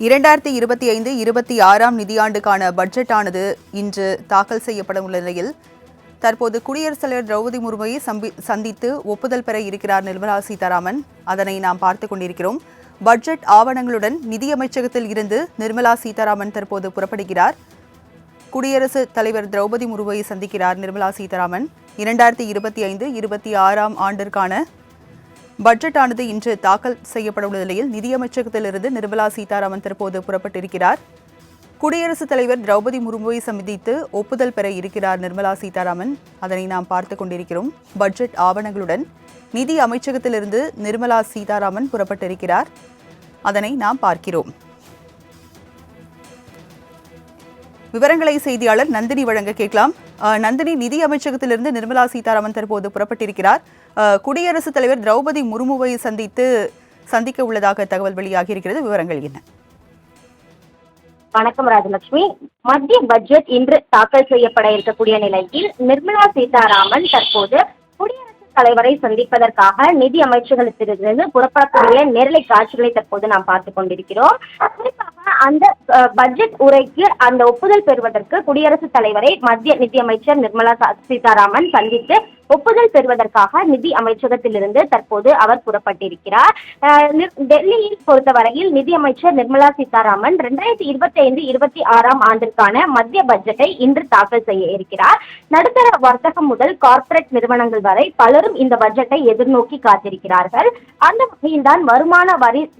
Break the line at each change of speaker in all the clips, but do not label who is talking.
இரண்டாயிரத்தி இருபத்தி ஐந்து இருபத்தி ஆறாம் நிதியாண்டுக்கான பட்ஜெட்டானது இன்று தாக்கல் செய்யப்பட உள்ள நிலையில் தற்போது குடியரசுத் தலைவர் திரௌபதி முர்மையை சம்பி- சந்தித்து ஒப்புதல் பெற இருக்கிறார் நிர்மலா சீதாராமன். அதனை நாம் பார்த்துக் கொண்டிருக்கிறோம். பட்ஜெட் ஆவணங்களுடன் நிதியமைச்சகத்தில் இருந்து நிர்மலா சீதாராமன் தற்போது புறப்படுகிறார். குடியரசுத் தலைவர் திரௌபதி முர்மையை சந்திக்கிறார் நிர்மலா சீதாராமன். இரண்டாயிரத்தி இருபத்தி ஐந்து இருபத்தி ஆறாம் ஆண்டிற்கான பட்ஜெட்டானது இன்று தாக்கல் செய்யப்பட உள்ள நிலையில் நிதியமைச்சகத்திலிருந்து நிர்மலா சீதாராமன் தற்போது புறப்பட்டிருக்கிறார். குடியரசுத் தலைவர் திரௌபதி முர்முவை சந்தித்து ஒப்புதல் பெற இருக்கிறார் நிர்மலா சீதாராமன். அதனை நாம் பார்த்துக் கொண்டிருக்கிறோம். பட்ஜெட் ஆவணங்களுடன் நிதி அமைச்சகத்திலிருந்து நிர்மலா சீதாராமன் புறப்பட்டிருக்கிறார். அதனை நாம் பார்க்கிறோம். விவரங்களை செய்தியாளர் நந்தினி வழங்க கேட்கலாம். நந்தினி நிதி அமைச்சகத்திலிருந்து நிர்மலா சீதாராமன் தற்போது புறப்பட்டிருக்கிறார். குடியரசுத் தலைவர் திரௌபதி முர்முவை சந்தித்து சந்திக்க உள்ளதாக தகவல் வெளியாகி இருக்கிறது விவரங்கள் என்ன?
வணக்கம் ராஜலட்சுமி. மத்திய பட்ஜெட் இன்று தாக்கல் செய்யப்பட இருக்கக்கூடிய நிலையில் நிர்மலா சீதாராமன் தற்போது குடியரசுத் தலைவரை சந்திப்பதற்காக நிதி அமைச்சகத்திலிருந்து புறப்படக்கூடிய நேரலை காட்சிகளை தற்போது நாம் பார்த்துக் கொண்டிருக்கிறோம். அந்த பட்ஜெட் உரைக்கு அந்த ஒப்புதல் பெறுவதற்கு குடியரசுத் தலைவரை மத்திய நிதியமைச்சர் நிர்மலா சீதாராமன் சந்தித்து ஒப்புதல் பெறுவதற்காக நிதி அமைச்சகத்திலிருந்து தற்போது அவர் புறப்பட்டிருக்கிறார். அஹ், நிர்- டெல்லியில் பொறுத்தவரையில் நிதியமைச்சர் நிர்மலா சீதாராமன் ரெண்டாயிரத்தி இருபத்தி ஐந்து இருபத்தி ஆறாம் ஆண்டிற்கான மத்திய பட்ஜெட்டை இன்று தாக்கல் செய்ய இருக்கிறார். நடுத்தர வர்த்தகம் முதல் கார்ப்பரேட் நிறுவனங்கள் வரை பலரும் இந்த பட்ஜெட்டை எதிர்நோக்கி காத்திருக்கிறார்கள். அந்த வகையில்தான் வருமான வரி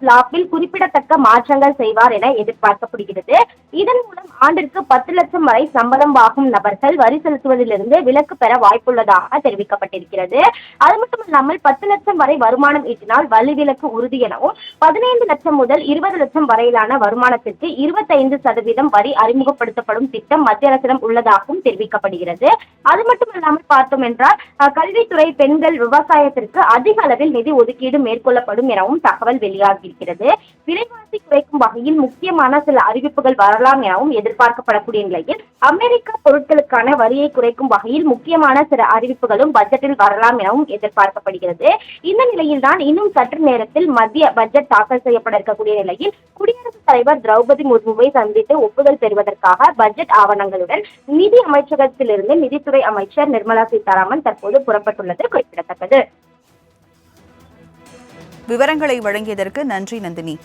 ஸ்லாப்பில் குறிப்பிடத்தக்க மாற்றங்கள் செய்வார் என எதிர்பார்க்கப்படுகிறது. இதன் மூலம் ஆண்டிற்கு பத்து லட்சம் வரை சம்பளம் வாங்கும் நபர்கள் வரி செலுத்துவதிலிருந்து விலக்கு பெற வாய்ப்புள்ளதாக தெரிவிக்கப்பட்டிருக்கிறது. அது மட்டும் இல்லாமல் பத்து லட்சம் வரை வருமானம் ஈட்டினால் வலுவிலக்கு உறுதி எனவும் பதினைந்து லட்சம் முதல் இருபது லட்சம் வரையிலான வருமானத்திற்கு இருபத்தைந்து சதவீதம் வரி அறிமுகப்படுத்தப்படும் திட்டம் மத்திய அரசிடம் உள்ளதாகவும் தெரிவிக்கப்படுகிறது. அது மட்டுமல்லாமல் பார்த்தோம் என்றால் கல்வித்துறை பெண்கள் விவசாயத்திற்கு அதிக அளவில் நிதி ஒதுக்கீடு மேற்கொள்ளப்படும் எனவும் தகவல் வெளியாகியிருக்கிறது. விலைவாசி குறைக்கும் வகையில் முக்கியமான சில அறிவிப்புகள் வரலாம் எனவும் எதிர்பார்க்கப்படக்கூடிய நிலையில் அமெரிக்க பொருட்களுக்கான வரியை குறைக்கும் வகையில் முக்கியமான சில அறிவிப்புகளும் பட்ஜெட்டில் வரலாம் எனவும் எதிர்பார்க்கப்படுகிறது. இந்த நிலையில்தான் இன்னும் சற்று நேரத்தில் மத்திய பட்ஜெட் தாக்கல் செய்யப்பட இருக்கக்கூடிய நிலையில் குடியரசுத் தலைவர் திரௌபதி முர்முவை சந்தித்து ஒப்புதல் பெறுவதற்காக பட்ஜெட் ஆவணங்களுடன் நிதி அமைச்சகத்திலிருந்து நிதித்துறை அமைச்சர் நிர்மலா சீதாராமன் தற்போது புறப்பட்டுள்ளது குறிப்பிடத்தக்கது.
விவரங்களை வழங்கியதற்கு நன்றி நந்தினி.